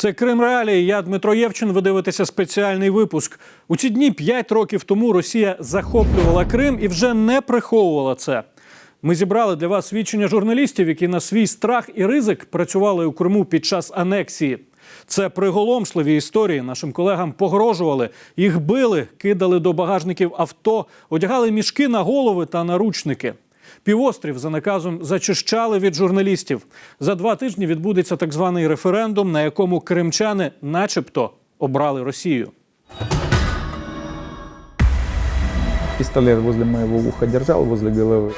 Це Крим Реалії. Я Дмитро Євчин. Ви дивитеся спеціальний випуск. У ці дні 5 років тому Росія захоплювала Крим і вже не приховувала це. Ми зібрали для вас свідчення журналістів, які на свій страх і ризик працювали у Криму під час анексії. Це приголомшливі історії. Нашим колегам погрожували, їх били, кидали до багажників авто, одягали мішки на голови та наручники. Півострів за наказом зачищали від журналістів. За два тижні відбудеться так званий референдум, на якому кримчани, начебто, обрали Росію. Пистолет возле моего уха держал, возле головы.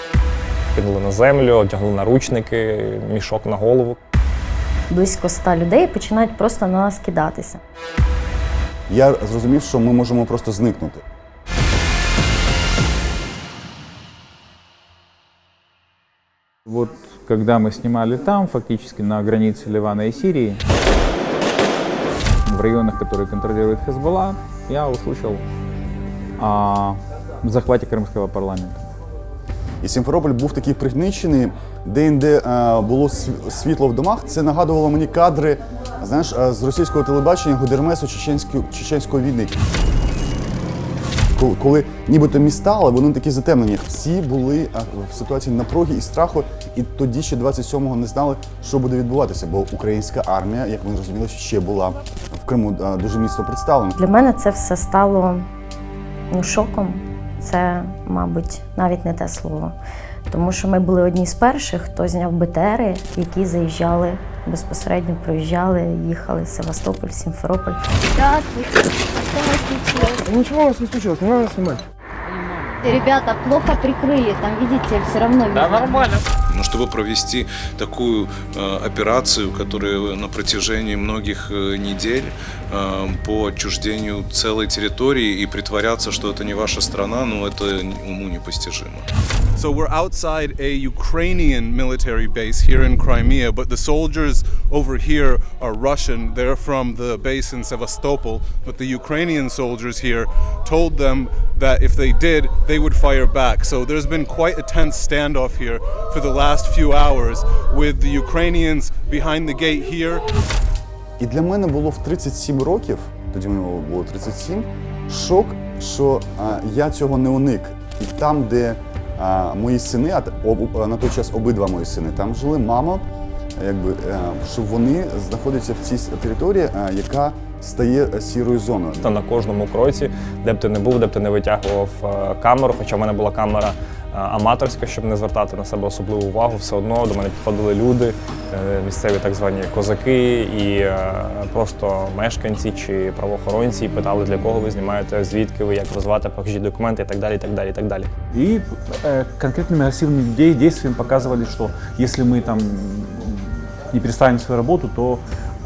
Кинули на землю, одягли наручники, мішок на голову. близько ста людей починають просто на нас кидатися. Я зрозумів, що ми можемо просто зникнути. Вот когда мы снимали там, фактически на границе Ливана и Сирии, в районах, которые контролирует Хезболла, я услышал о захвате крымского парламента. І Сімферополь був такий пригничений, де-інде е, було св- світло в домах. Це нагадувало мені кадри знаєш, е, з російського телебачення Гудермесу чеченської, чеченської війни. Коли, коли нібито міста, але вони такі затемнені. Всі були е, в ситуації напруги і страху, і тоді ще 27-го не знали, що буде відбуватися, бо українська армія, як ми зрозуміли, ще була в Криму е, дуже міцно представлена. Для мене це все стало ну, шоком. Це, мабуть, навіть не те слово. Тому що ми були одні з перших, хто зняв БТРи, які заїжджали безпосередньо, проїжджали, їхали в Севастополь, Сімферополь. Здравствуйте. Что у вас случилось? Ничего у вас не случилось, не надо снимать. Ребята, плохо прикрыли, там, видите, все равно видно. Но чтобы провести такую э, операцию, которая на протяжении многих э, недель э, по отчуждению целой территории и притворяться, что это не ваша страна, ну это уму непостижимо. So we're outside a Ukrainian military base here in Crimea, but the soldiers over here are Russian. They're from the base in Sevastopol, but the Ukrainian soldiers here told them that if they did, they would fire back. So there's been quite a tense standoff here for the last few hours with the Ukrainians behind the gate here І для мене було в 37 років, тоді мені було 37, шок, що а, я цього не уник. І там, де а, мої сини, а на той час обидва мої сини, там жили мама, якби, е, що вони знаходяться в цій території, е, яка стає е, сірою зоною. Та на кожному кроці, де б ти не був, де б ти не витягував камеру. Хоча в мене була камера аматорська, щоб не звертати на себе особливу увагу, все одно до мене підходили люди, е, місцеві так звані козаки і е, просто мешканці чи правоохоронці і питали, для кого ви знімаєте, звідки ви, як вас звати, покажіть документи і так далі. і так далі, і так далі. И э, конкретными агрессивными де- действиями показывали, что если мы там м, не перестанем свою работу, то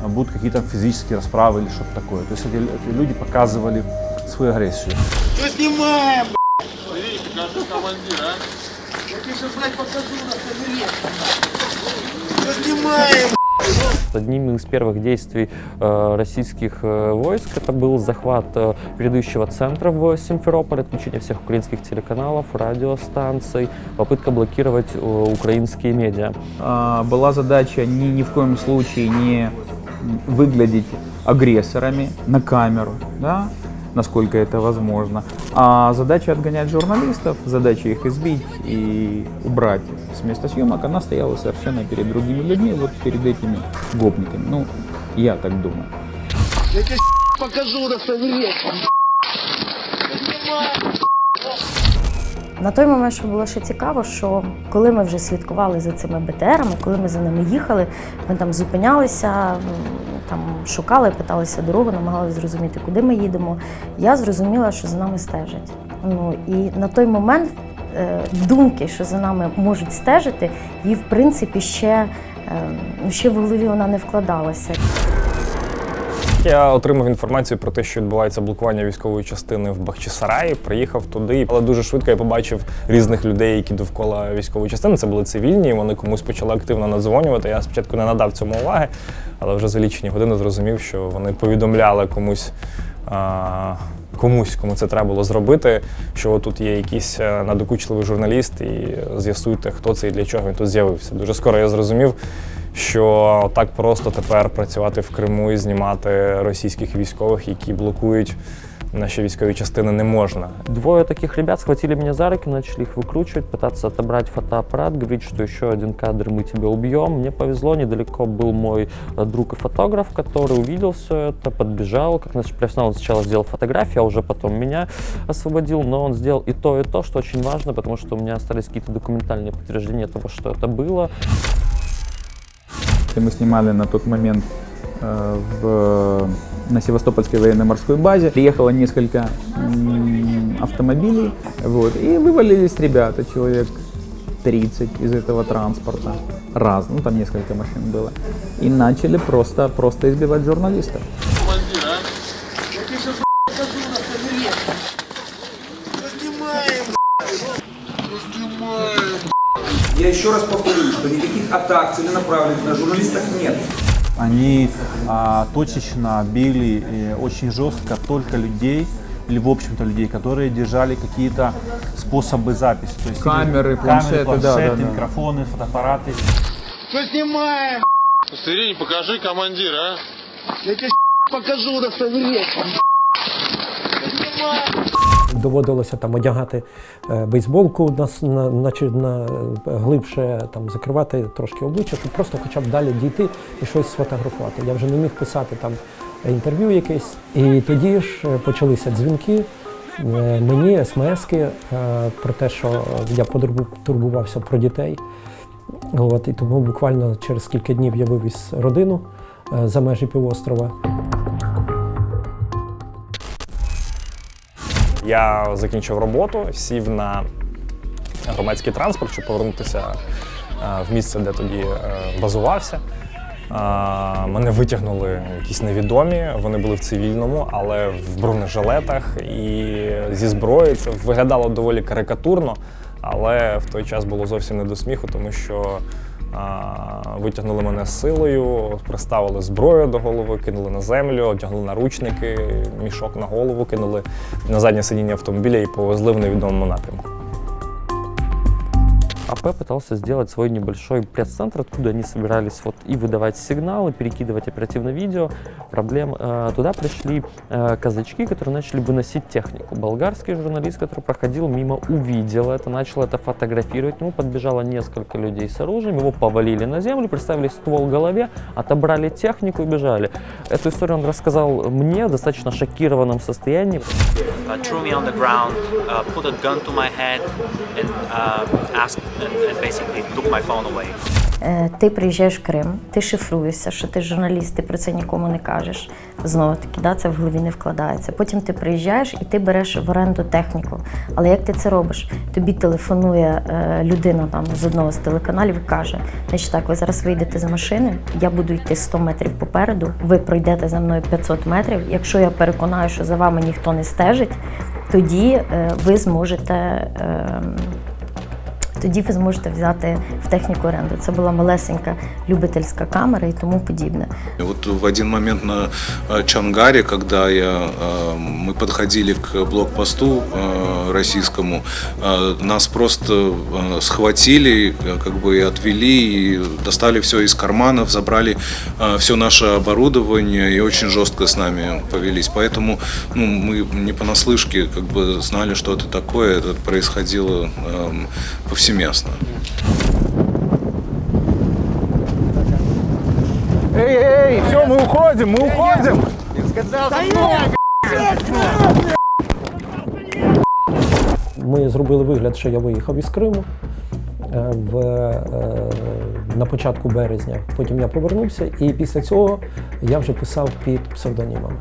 э, будут какие-то физические расправы или что-то такое. То есть эти, эти люди показывали свою агрессию. Одним из первых действий э, российских э, войск это был захват э, передающего центра в Симферополе, отключение всех украинских телеканалов, радиостанций, попытка блокировать э, украинские медиа. А, Была задача ни, ни в коем случае не выглядеть агрессорами на камеру, да, насколько это возможно. А задача отгонять журналистов, задача их избить и убрать с места съемок, она стояла совершенно перед другими людьми, вот перед этими гопниками. Ну, я так думаю. На той момент, що було ще цікаво, що коли ми вже слідкували за цими БТРами, коли ми за ними їхали, ми там зупинялися, м, там шукали, питалися дорогу, намагалися зрозуміти, куди ми їдемо. Я зрозуміла, що за нами стежать. Ну і на той момент е, думки, що за нами можуть стежити, її в принципі ще, е, ну, ще в голові вона не вкладалася. Я отримав інформацію про те, що відбувається блокування військової частини в Бахчисараї. Приїхав туди, але дуже швидко я побачив різних людей, які довкола військової частини. Це були цивільні. Вони комусь почали активно надзвонювати. Я спочатку не надав цьому уваги, але вже за лічені години зрозумів, що вони повідомляли комусь. А, Комусь, кому це треба було зробити, що тут є якийсь е, надокучливий журналіст, і з'ясуйте, хто це і для чого він тут з'явився. Дуже скоро я зрозумів, що так просто тепер працювати в Криму і знімати російських військових, які блокують наші військові частини, не можна. Двое таких ребят схватили меня за руки, начали их выкручивать, пытаться отобрать фотоаппарат, говорить, что еще один кадр мы тебя убьем. Мне повезло, недалеко был мой э, друг и фотограф, который увидел все это, подбежал, как наш профессионал он сначала сделал фотографии, а уже потом меня освободил, но он сделал и то, и то, что очень важно, потому что у меня остались какие-то документальные подтверждения того, что это было. Мы снимали на тот момент э, в, на Севастопольской военно-морской базе. Приехало несколько м, автомобилей, вот, и вывалились ребята, человек 30 из этого транспорта. Раз, ну там несколько машин было. И начали просто, просто избивать журналистов. Атак целенаправленных на журналистов нет. Они а, точечно били и очень жестко только людей, или в общем-то людей, которые держали какие-то способы записи. То есть Камеры, или- планшеты, камеры, да, планшеты, да, да. микрофоны, фотоаппараты. Что снимаем? Удостоверение покажи, командир, а? Я тебе покажу удостоверение. Доводилося там одягати е, бейсболку на, на, на, на е, глибше, там, закривати трошки обличчя, щоб просто хоча б далі дійти і щось сфотографувати. Я вже не міг писати там інтерв'ю якесь. І тоді ж е, почалися дзвінки. Мені смски про те, що я турбувався про дітей. От, і тому буквально через кілька днів я вивіз родину за межі півострова. Я закінчив роботу, сів на громадський транспорт, щоб повернутися е, в місце, де тоді е, базувався. Е, Мене витягнули якісь невідомі, вони були в цивільному, але в бронежилетах і зі зброєю. Це виглядало доволі карикатурно, але в той час було зовсім не до сміху, тому що витягнули мене силою, приставили зброю до голови, кинули на землю, одягнули наручники, мішок на голову, кинули на заднє сидіння автомобіля і повезли в невідомому напрямку. АП пытался сделать свой небольшой пресс-центр, откуда они собирались вот и выдавать сигналы, перекидывать оперативное видео. Проблем э, туда пришли э, казачки, которые начали выносить технику. Болгарский журналист, который проходил мимо, увидел это, начал это фотографировать. К подбежало несколько людей с оружием, его повалили на землю, приставили ствол к голове, отобрали технику и бежали. Эту историю он рассказал мне в достаточно шокированном состоянии. uh, threw me on the ground, uh, put a gun to my head, and uh, asked Е, Ти приїжджаєш в Крим, ти шифруєшся, що ти журналіст, ти про це нікому не кажеш. Знову таки, да, це в голові не вкладається. Потім ти приїжджаєш і ти береш в оренду техніку. Але як ти це робиш? Тобі телефонує е, людина там з одного з телеканалів і каже: значить так, ви зараз вийдете з машини, я буду йти 100 метрів попереду, ви пройдете за мною 500 метрів. Якщо я переконаю, що за вами ніхто не стежить, тоді е, ви зможете. Е, тоді ви зможете взяти в техніку оренду. Це була малесенька любительська камера і тому подібне. И вот в один момент на э, Чангаре, когда я, э, мы подходили к блокпосту э, российскому, э, нас просто э, схватили, э, как бы и отвели, и достали все из карманов, забрали все наше оборудование и очень жестко с нами повелись. Поэтому ну, мы не понаслышке как бы знали, что это такое. Это происходило эм, повсеместно. Эй, эй, все, мы уходим, мы уходим. Ми зробили вигляд, що я виїхав із Криму е, в, е, на початку березня. Потім я повернувся, і після цього я вже писав під псевдонімами.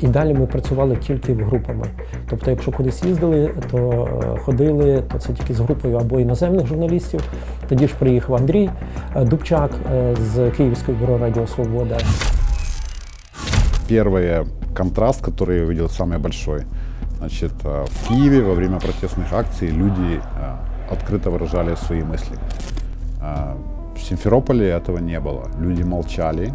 І далі ми працювали тільки в групами. Тобто, якщо кудись їздили, то е, ходили, то це тільки з групою або іноземних журналістів. Тоді ж приїхав Андрій е, Дубчак е, з Київського бюро Радіо Свобода. Первый контраст, который я увидел, самый большой. Значит, э, в Киеве во время протестных акций люди э, открыто выражали свои мысли. А В Симферополе этого не было. Люди молчали,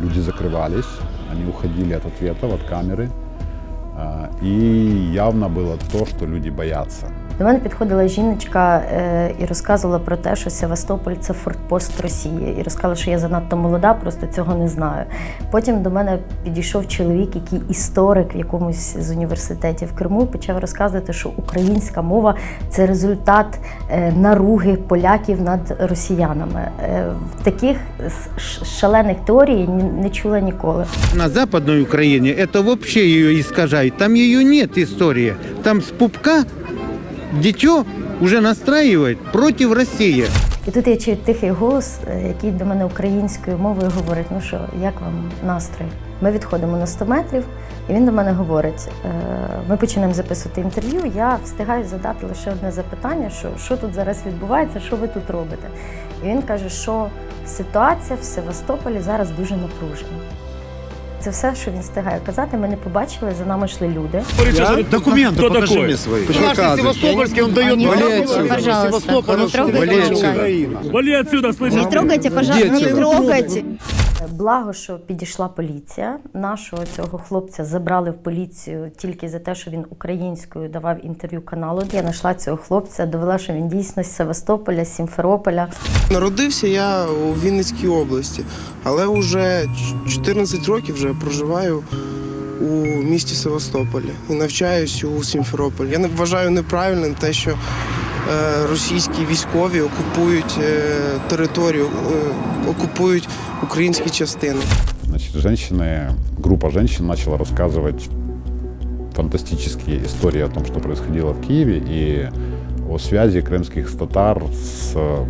люди закрывались, они уходили от ответов, от камеры. А, И явно было то, что люди боятся. До мене підходила жіночка е, і розказувала про те, що Севастополь це фортпост Росії, і розказала, що я занадто молода, просто цього не знаю. Потім до мене підійшов чоловік, який історик в якомусь з університетів в Криму, і почав розказувати, що українська мова це результат е, наруги поляків над росіянами. Е, Таких шалених теорій не чула ніколи. На Западной Украине это вообще ее искажает. Там ее нет истории. Там с пупка дитё уже настраивает против России. І тут я чую тихий голос, е, який до мене українською мовою говорить: ну що, як вам настрій? Ми відходимо на 100 метрів, і він до мене говорить: е, ми починаємо записувати інтерв'ю. Я встигаю задати лише одне запитання: що, що тут зараз відбувається, що ви тут робите? І він каже, що ситуація в Севастополі зараз дуже напружена. Це все, що він встигає казати. Ми не побачили, за нами йшли люди. Документы покажи мне свои. Наши севастопольские, он дает Пожалуйста, не трогайте. Вали отсюда, слышишь? Не трогайте, пожалуйста, не трогайте. Благо, що підійшла поліція. Нашого цього хлопця забрали в поліцію тільки за те, що він українською давав інтерв'ю каналу. Я знайшла цього хлопця, довела, що він дійсно з Севастополя, Сімферополя. Народився я у Вінницькій області, але вже 14 років вже проживаю у місті Севастополі і навчаюсь у Сімферополі. Я не вважаю неправильним те, що російські військові окупують е, територію, е, окупують українські частини. Значит, женщины, группа женщин начала рассказывать фантастические истории о том, что происходило в Киеве и о связи крымских татар с э,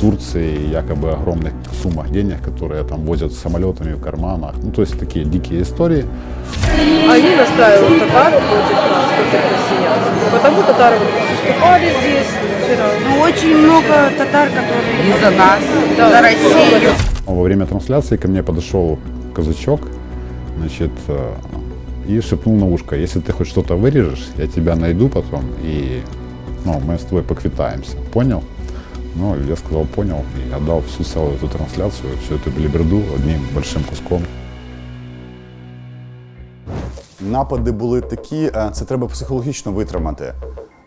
Турцией, якобы огромных суммах денег, которые там возят самолетами в карманах. Ну, то есть такие дикие истории. Они настаивают татары против нас, против Потому татары выступали здесь вчера. Ну, очень много татар, которые И за нас, за Россию. Во время трансляции ко мне подошел казачок, значит, э, и шепнул на ушко, если ты хоть что-то вырежешь, я тебя найду потом, и ну, мы с тобой поквитаемся. Понял? Ну, я сказал, понял, и отдал всю целую эту трансляцию, всю эту белиберду одним большим куском. Напади були такі, е, це треба психологічно витримати.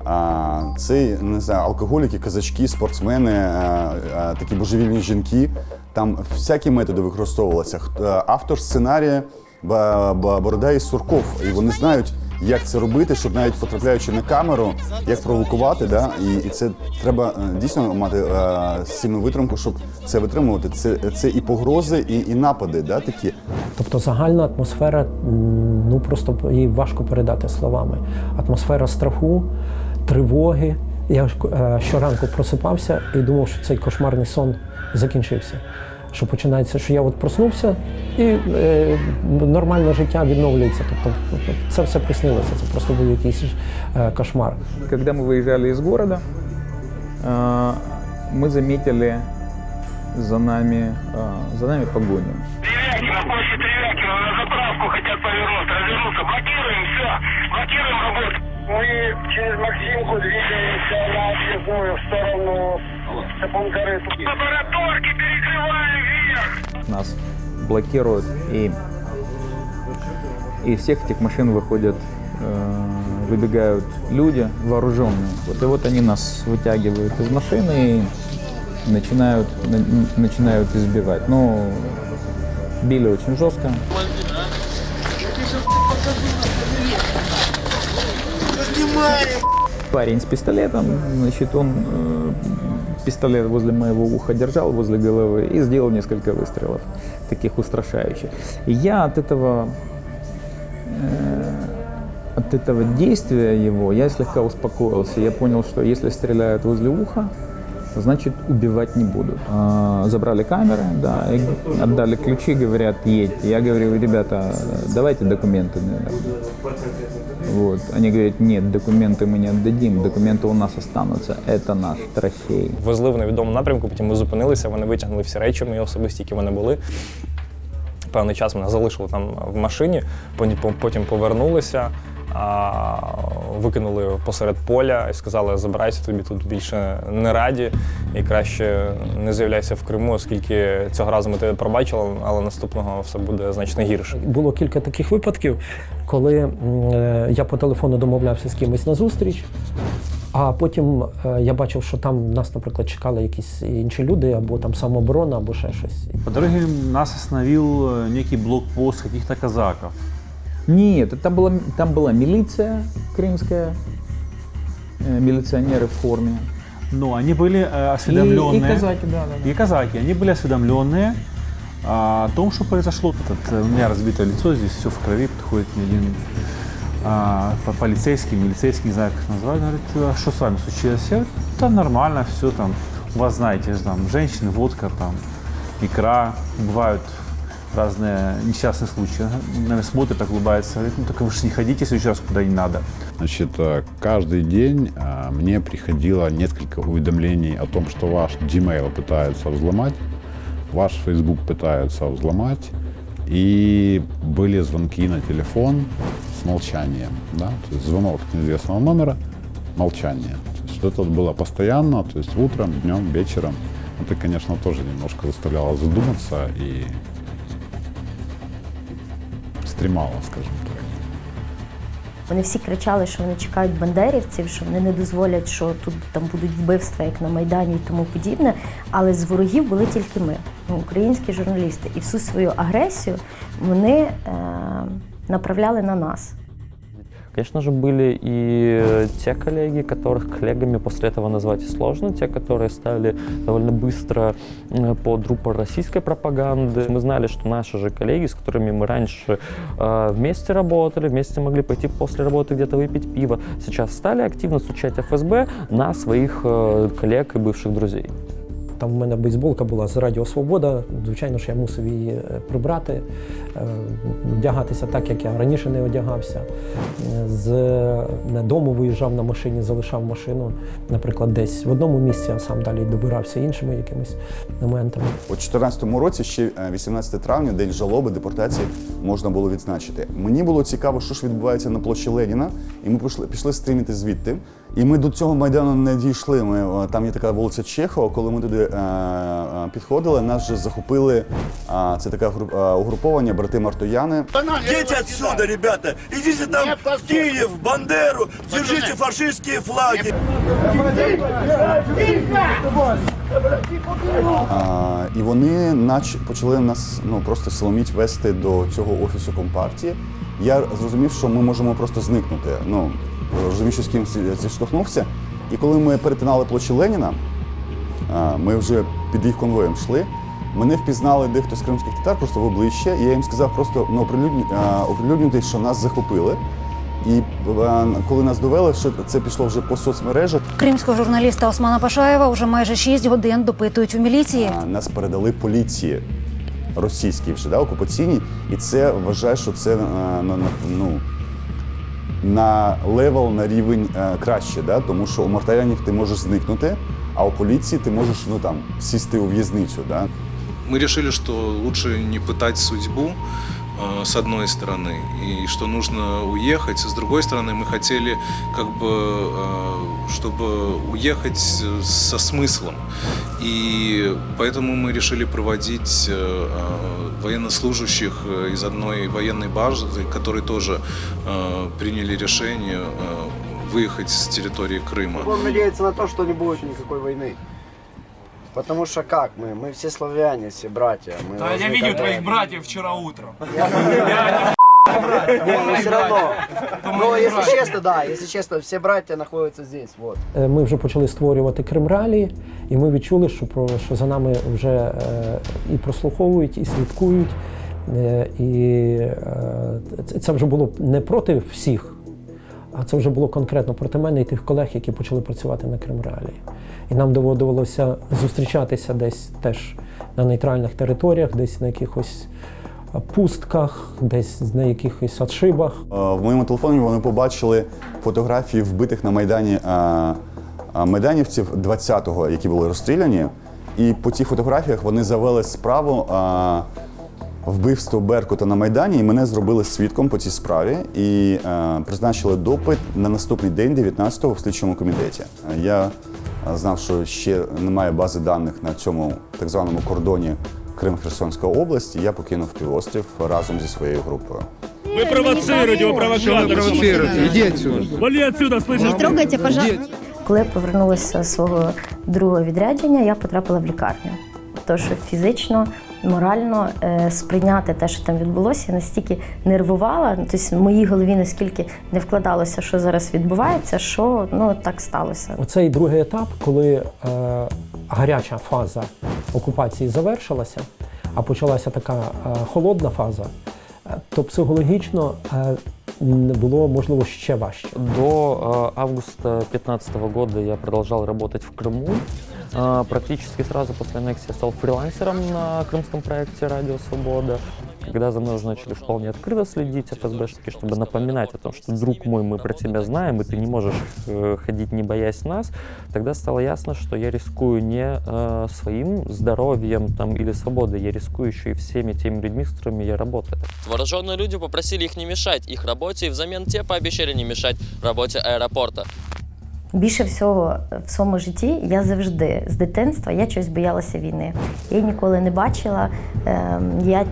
А, Це не знаю, алкоголіки, казачки, спортсмени, е, е, такі божевільні жінки. Там всякі методи використовувалися. Е, Автор сценарія Борода і Сурков. І вони знають, як це робити, щоб навіть потрапляючи на камеру, як провокувати. Да? І, і це треба е, дійсно мати е, сильну витримку, щоб це витримувати. Це, це і погрози, і, і напади, да, такі. Тобто загальна атмосфера, ну просто її важко передати словами. Атмосфера страху, тривоги. Я ж, е, щоранку просипався і думав, що цей кошмарний сон закінчився. Що починається, що я от проснувся і е, нормальне життя відновлюється. Тобто це все приснилося, це просто був якийсь е, кошмар. Когда мы выезжали из города, э, мы заметили за нами, э, за нами погоню. На площадь Ревякина заправку хотят повернуть, развернуться. Блокируем, все. Блокируем работу. Мы через Максимку двигаемся на объездную в сторону Сапункары. Лабораторки перекрываем вверх. Нас блокируют, и из всех этих машин выходят, э, выбегают люди вооруженные. Вот, и вот они нас вытягивают из машины и начинают, на- начинают избивать. Ну, били очень жестко. Парень с пистолетом, значит, он э, пистолет возле моего уха держал, возле головы, и сделал несколько выстрелов, таких устрашающих. И я от этого, э, от этого действия его, я слегка успокоился. Я понял, что если стреляют возле уха, значит убивать не будут. А, Забрали камеры, да, и отдали ключи, говорят, едьте. Я говорю, ребята, давайте документы, наверное. Вот. Они говорят, нет, документы мы не отдадим, документы у нас останутся, это наш трофей. Везли в невідомому напрямку, потім ми зупинилися, вони витягнули всі речі мої особисті, які в мене були. Певний час мене залишили там в машині, потім- потім повернулися, а, викинули посеред поля і сказали, забирайся, тобі тут більше не раді і краще не з'являйся в Криму, оскільки цього разу ми тебе пробачили, але наступного все буде значно гірше. Було кілька таких випадків, коли е, я по телефону домовлявся з кимось на зустріч, А потім е, я бачив, що там нас, наприклад, чекали якісь інші люди, або там самооборона, або ще щось. По дороге нас остановил э, некий блокпост каких-то казаков. Нет, там была, там была милиция крымская, э, милиционеры в форме. Но они были э, осведомленные. И, и казаки, да, да. да. И казаки, они были осведомленные о том, что произошло. Этот, э, у меня разбитое лицо, здесь все в крови, подходит мне один а, по- полицейский, милицейский, не знаю, как назвать, говорит, а что с вами случилось? Я говорю, да нормально, все там, у вас, знаете, же, там, женщины, водка, там, икра, бывают разные несчастные случаи. Он на меня смотрит, так улыбается, говорит, ну так вы же не ходите в следующий раз куда не надо. Значит, э, каждый день э, мне приходило несколько уведомлений о том, что ваш Gmail пытаются взломать, ваш Facebook пытаются взломать, и были звонки на телефон с молчанием, да, то есть звонок неизвестного номера, молчание. То есть это было постоянно, то есть утром, днем, вечером. Это, конечно, тоже немножко заставляло задуматься и стремало, скажімо так. Вони всі кричали, що вони чекають бандерівців, що вони не дозволять, що тут там будуть вбивства, як на Майдані і тому подібне. Але з ворогів були тільки ми, ну, українські журналісти. І всю свою агресію вони е, направляли на нас. Конечно же, были и те коллеги, которых коллегами после этого назвать сложно, те, которые стали довольно быстро э, под рупор российской пропаганды. Мы знали, что наши же коллеги, с которыми мы раньше э, вместе работали, вместе могли пойти после работы где-то выпить пиво, сейчас стали активно стучать ФСБ на своих э, коллег и бывших друзей. Там в мене бейсболка була з Радіо Свобода. Звичайно ж, я мусив її е, прибрати, е, вдягатися так, як я раніше не одягався. Е, З не дому виїжджав на машині, залишав машину, наприклад, десь в одному місці, а сам далі добирався іншими якимись моментами. У 2014 році, ще е, 18 травня, день жалоби, депортації, можна було відзначити. Мені було цікаво, що ж відбувається на площі Леніна, і ми пішли, пішли стріміти звідти. І ми до цього майдану не дійшли. Ми, е, там є така вулиця Чехова. Коли ми туди е, е, підходили, нас вже захопили. е, це таке гру- е, угруповання, брати Мартояни. Идите отсюда, ребята! Идите там в Киев, в Бандеру! Держите фашистские флаги! А, і вони нач почали нас ну просто силоміць вести до цього офісу компартії. Я зрозумів, що ми можемо просто зникнути. Ну розумів, що з ким зіштовхнувся. І коли ми перетинали площу Леніна, ми вже під їх конвоєм йшли. Мене впізнали дехто з кримських татар просто в обличчя, і я їм сказав просто ну, оприлюднювати, що нас захопили. І а, коли нас довели, що це пішло вже по соцмережах. Кримського журналіста Османа Пашаєва вже майже 6 годин допитують у міліції. А, нас передали поліції російській вже да, окупаційній, і це вважаю, що це а, на, на, ну, на левел, на рівень а, краще, да? тому що у мартаянів ти можеш зникнути, а у поліції ти можеш ну, там, сісти у в'язницю. Да? Мы решили, что лучше не пытать судьбу, э, с одной стороны, и что нужно уехать. С другой стороны, мы хотели, как бы, э, чтобы уехать э, со смыслом. И поэтому мы решили проводить э, э, военнослужащих э, из одной военной базы, которые тоже э, приняли решение э, выехать с территории Крыма. Он надеется на то, что не будет никакой войны. Потому что как мы? Мы все славяне, все братья. Мы Да, я должны видел как-то- твоих братьев вчера утром. Не, ну все равно. Но если честно, да, если честно, все братья находятся здесь, вот. Е, Ми вже почали створювати Крим Ралі, і ми відчули, що про що за нами вже е, і прослуховують, і слідкують. Е, І е, це- це вже було не проти всіх, а це вже було конкретно проти мене і тих колег, які почали працювати на Крим Ралі. І нам доводилося зустрічатися десь теж на нейтральних територіях, десь на якихось е, пустках, десь на якихось отшибах. Е, В моєму телефоні вони побачили фотографії вбитих на Майдані е, майданівців 20-го, які були розстріляні. І по цих фотографіях вони завели справу вбивство Беркута на Майдані, і мене зробили свідком по цій справі і е, призначили допит на наступний день, 19-го, в слідчому комітеті. Е, Я е, знав, що ще немає бази даних на цьому так званому кордоні Крим-Херсонська область, і я покинув півострів разом зі своєю групою. Вы провоцируете, вы провокаторы. провоцируете? Иди отсюда. Вали отсюда, слышишь? Не трогайте, пожалуйста. Коли я повернулася з свого другого відрядження, я потрапила в лікарню. Тож фізично, морально е, сприйняти те, що там відбулося, я настільки нервувала. Тобто в моїй голові наскільки не вкладалося, що зараз відбувається, що ну так сталося. Оцей другий етап, коли е, гаряча фаза окупації завершилася, а почалася така е, холодна фаза, то психологічно е, м, було можливо ще важче. До э, августа 2015 года я продолжал работать в Крыму. Э, Практически сразу после аннексии я стал фрилансером на крымском проекте «Радио Свобода». Когда за мной начали вполне открыто следить ФСБшники, чтобы напоминать о том, что, друг мой, мы про тебя знаем, и ты не можешь э, ходить, не боясь нас, тогда стало ясно, что я рискую не э, своим здоровьем там, или свободой, я рискую еще и всеми теми людьми, с которыми я работаю. Вооруженные люди попросили их не мешать их работе, и взамен те пообещали не мешать работе аэропорта. Більше всього в своєму житті я завжди з дитинства я щось боялася війни. Я її ніколи не бачила. ем, Я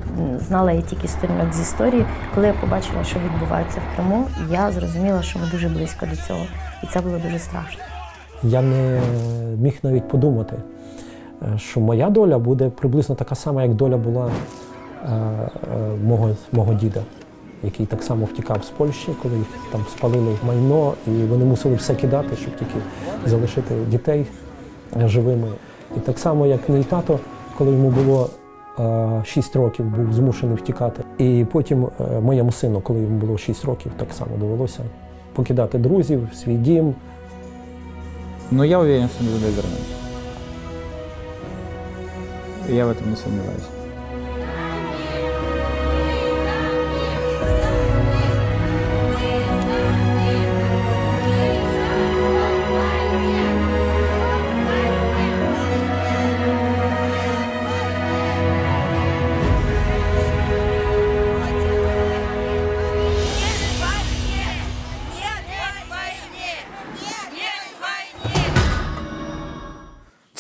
знала її тільки сторінок з історії. Коли я побачила, що відбувається в Криму, я зрозуміла, що ми дуже близько до цього, і це було дуже страшно. Я не міг навіть подумати, е, що моя доля буде приблизно така сама, як доля була е, е, мого, мого діда, який так само втікав з Польщі, коли їх там спалили майно, і вони мусили все кидати, щоб тільки залишити дітей е, живими. І так само, як мій тато, коли йому було 6 років, був змушений втікати. І потім е, моєму сину, коли йому було 6 років, так само довелося покидати друзів, свій дім, Но я уверен, мы туда вернемся. Я в этом не сомневаюсь.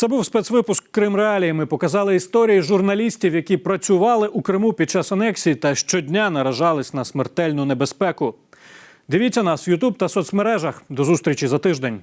Це був спецвипуск Крим Реалії. Ми показали історії журналістів, які працювали у Криму під час анексії та щодня наражались на смертельну небезпеку. Дивіться нас в Ютуб та соцмережах. До зустрічі за тиждень.